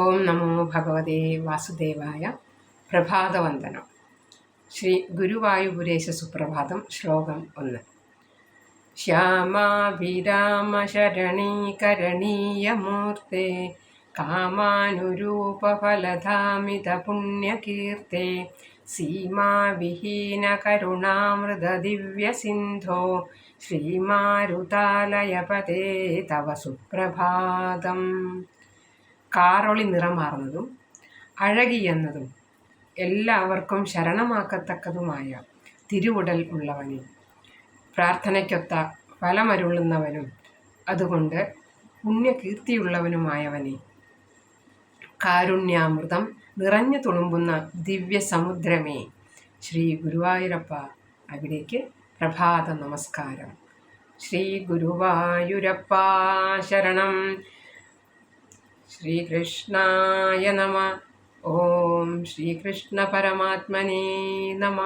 ഓം നമോ ഭഗവതേ വാസുദേവായ പ്രഭാതവന്ദനം. ശ്രീ ഗുരുവായുപുരേശ സുപ്രഭാതം ശ്ലോകം ഒന്ന്. ശ്യാമാഭിരാമശരണീകരണീയമൂർത്തെ കാമാനുരൂപഫലധാമിതപുണ്യകീർത്തെ സീമാവിഹീനകരുണാമൃതദിവ്യസിന്ധോ ശ്രീമാരുതാലയപതേ തവ സുപ്രഭാതം. കാറൊളി നിറമാർന്നതും അഴകിയെന്നതും എല്ലാവർക്കും ശരണമാക്കത്തക്കതുമായ തിരുവുടൽ ഉള്ളവനെ പ്രാർത്ഥനയ്ക്കൊത്ത ഫലമരുളുന്നവനും അതുകൊണ്ട് പുണ്യകീർത്തിയുള്ളവനുമായവനെ. കാരുണ്യാമൃതം നിറഞ്ഞു തുളുമ്പുന്ന ദിവ്യസമുദ്രമേ. ശ്രീ ഗുരുവായൂരപ്പ അവിടേക്ക് പ്രഭാത നമസ്കാരം. ശ്രീ ഗുരുവായൂരപ്പ ശരണം. ശ്രീകൃഷ്ണായ നമ ഓം ശ്രീകൃഷ്ണ പരമാത്മനേ നമ